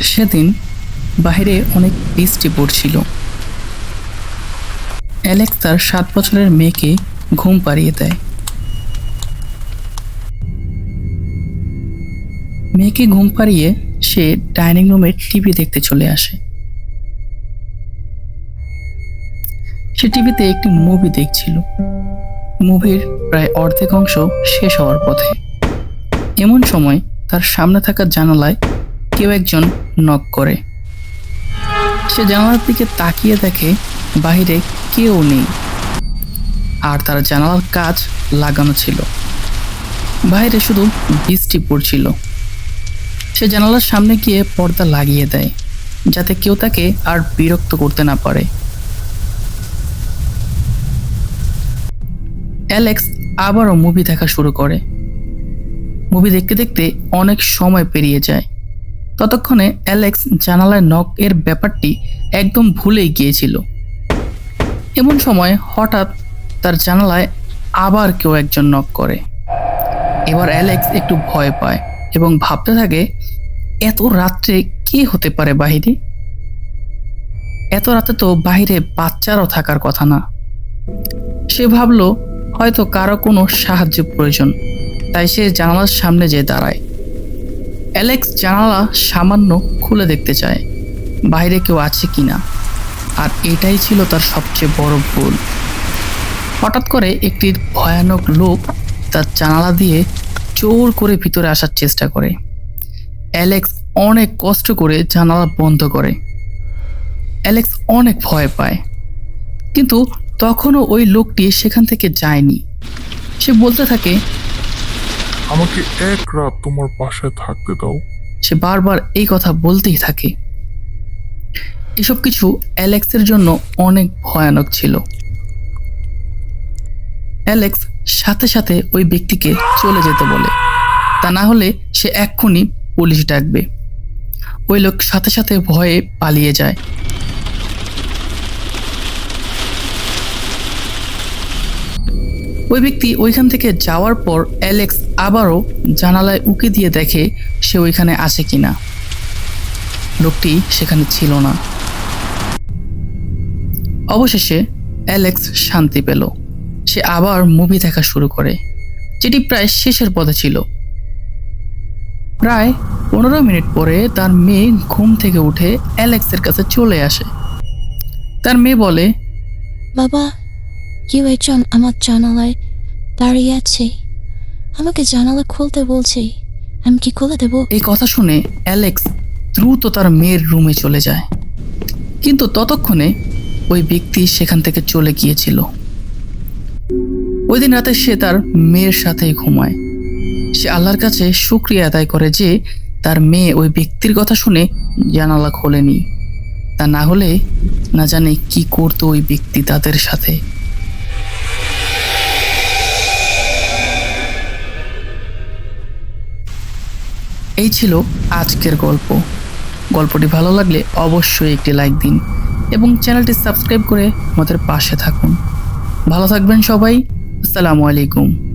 সেদিন বাইরে অনেক বৃষ্টি পড়ছিল। অ্যালেক্স তার সাত বছরের মেয়েকে ঘুম পাড়িয়ে দেয়। মেয়েকে ঘুম পাড়িয়ে সে ডাইনিং রুমে টিভি দেখতে চলে আসে। সে টিভিতে একটি মুভি দেখছিল। মুভির প্রায় অর্ধেক অংশ শেষ হওয়ার পথে। এমন সময় তার সামনে থাকা জানালায় কেউ একজন নক করে। সে জানালার দিকে তাকিয়ে দেখে বাইরে কেউ নেই। আর তার জানালার কাজ লাগানো ছিল। বাইরে শুধু বৃষ্টি পড়ছিল। সে জানালার সামনে গিয়ে পর্দা লাগিয়ে দেয়, যাতে কেউ তাকে আর বিরক্ত করতে না পারে। অ্যালেক্স আবারও মুভি দেখা শুরু করে। মুভি দেখতে দেখতে অনেক সময় পেরিয়ে যায়। ততক্ষণে অ্যালেক্স জানালায় নক এর ব্যাপারটি একদম ভুলেই গিয়েছিল। এমন সময় হঠাৎ তার জানালায় আবার কেউ একজন নক করে। এবার অ্যালেক্স একটু ভয় পায় এবং ভাবতে থাকে, এত রাত্রে কে হতে পারে বাহিরে? এত রাতে তো বাহিরে বাচ্চারও থাকার কথা না। সে ভাবলো, হয়তো কারও কোনো সাহায্য প্রয়োজন। তাই সে জানালার সামনে যেয়ে দাঁড়ায়। অ্যালেক্স জানালা সামান্য খুলে দেখতে চায়, বাইরে কেউ আছে কি না। আর এটাই ছিল তার সবচেয়ে বড় ভুল। হঠাৎ করে একটি ভয়ানক লোক তার জানালা দিয়ে জোর করে ভিতরে আসার চেষ্টা করে। অ্যালেক্স অনেক কষ্ট করে জানালা বন্ধ করে। অ্যালেক্স অনেক ভয় পায়। কিন্তু তখনও ওই লোকটি সেখান থেকে যায়নি। সে বলতে থাকে আমাকে এক রাত তোমার বাসায় থাকতে দাও। সে বারবার এই কথা বলতেই থাকে। এসব কিছু অ্যালেক্সের জন্য অনেক ভয়ানক ছিল। অ্যালেক্স সাথে সাথে ওই ব্যক্তিকে চলে যেতে বলে। তা না হলে সে এক্ষুনি পুলিশ ডাকবে। ওই লোক সাথে সাথে ভয়ে পালিয়ে যায়। ওই ব্যক্তি ওইখান থেকে যাওয়ার পর অ্যালেক্স আবারও জানালায় উকি দিয়ে দেখে সে ওইখানে আছে কিনা। লোকটি সেখানে ছিল না। অবশেষে অ্যালেক্স শান্তি পেল। সে আবার মুভি দেখা শুরু করে, যেটি প্রায় শেষের পথে ছিল। প্রায় পনেরো মিনিট পরে তার মেয়ে ঘুম থেকে উঠে অ্যালেক্সের কাছে চলে আসে। তার মেয়ে বলে, বাবা কেউ একজন আমার জানালায় দাঁড়িয়ে আছে আমাকে জানালা খুলতে বলছে আমি কি খুলে দেবো এই কথা শুনে অ্যালেক্স দ্রুত তার মেয়ের রুমে চলে যায়। কিন্তু ততক্ষণে ওই ব্যক্তি সেখান থেকে চলে গিয়েছিল। ওই দিন রাতে সে তার মেয়ের সাথেই ঘুমায়। সে আল্লাহর কাছে শুক্রিয়া আদায় করে যে তার মেয়ে ওই ব্যক্তির কথা শুনে জানালা খোলেনি। তা না হলে না জানে কি করতো ওই ব্যক্তি তাদের সাথে। এই ছিল আজকের গল্প। গল্পটি ভালো লাগলে অবশ্যই একটি লাইক দিন এবং চ্যানেলটি সাবস্ক্রাইব করে আমাদের পাশে থাকুন। ভালো থাকবেন সবাই। আসসালামু আলাইকুম।